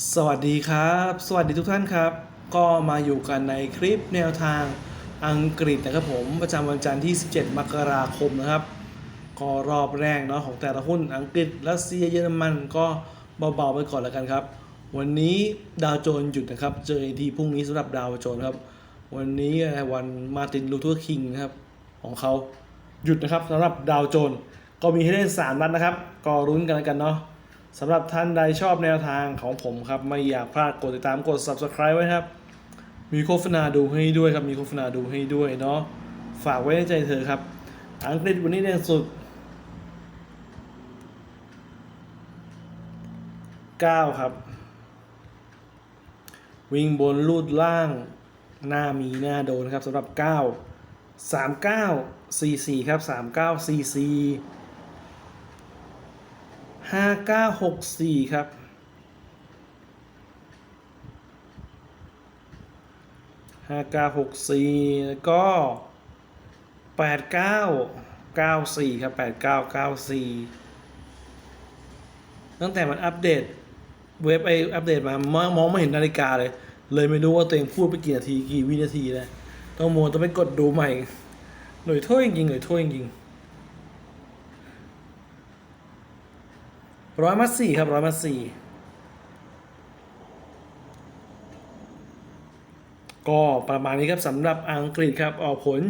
สวัสดีครับ สวัสดีทุกท่านครับ ก็มาอยู่กันในคลิปแนวทางอังกฤษนะครับผมประจำวันจันทร์ที่ 17 มกราคมนะครับก็รอบแรกเนาะของแต่ละหุ้นอังกฤษรัสเซียเยอรมันก็เบาๆไปก่อนแล้วกันครับ วันนี้ดาวโจนส์หยุดนะครับเจออีกทีพรุ่งนี้สำหรับดาวโจนส์ครับ วันนี้วันมาตินลูเทอร์คิงนะครับของเขาหยุดนะครับสำหรับดาวโจนส์ก็มีให้เล่น3นัดนะครับ ก็รุ้นกันแล้วกันเนาะ สำหรับท่านใดชอบแนวทางของผมครับ ไม่อยากพลาดกดติดตามกด subscribe ไว้ครับ มีโฆษณาดูให้ด้วยครับ มีโฆษณาดูให้ด้วยเนาะฝากไว้ในใจเธอครับ อังกฤษวันนี้เด่นสุด 9 ครับ วิ่งบนลูดล่าง หน้ามีหน้าโดนครับสำหรับ 9 39 44 ครับ 39 44 ห้าเก้าหกสี่ครับห้าเก้าหกสี่แล้วก็แปดเก้าเก้าสี่ครับแปดเก้าเก้าสี่ตั้งแต่มันอัปเดตเว็บไออัปเดตมามองมองไม่เห็นนาฬิกาเลย เลยไม่รู้ว่าตัวเองพูดไปกี่นาทีกี่วินาทีแล้วต้องโมวต้องไปกดดูใหม่ หน่วยโทษจริงๆหน่วยโทษจริง ร้อยมาสี่ครับร้อยมาสี่ก็ประมาณนี้ครับสำหรับอังกฤษครับออกผล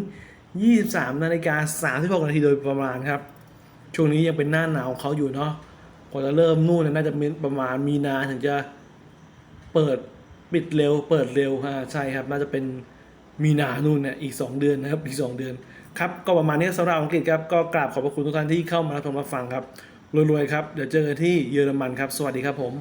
23 นาฬิกา 36 นาทีโดยประมาณครับ ช่วงนี้ยังเป็นหน้าหนาวของเขาอยู่เนาะกว่าจะเริ่มนู่นนยน่าจะเป็นประมาณมีนาถึงจะเปิดปิดเร็ว เปิดเร็วฮะใช่ครับ น่าจะเป็นมีนานู่นเนี่ยอีก 2 เดือนนะครับอีก 2 เดือนครับก็ประมาณนี้สำหรับอังกฤษครับก็กราบขอบพระคุณทุกท่านที่เข้ามารับชมรับฟังครับ รวยๆครับ เดี๋ยวเจอกันที่เยอรมันครับ สวัสดีครับผม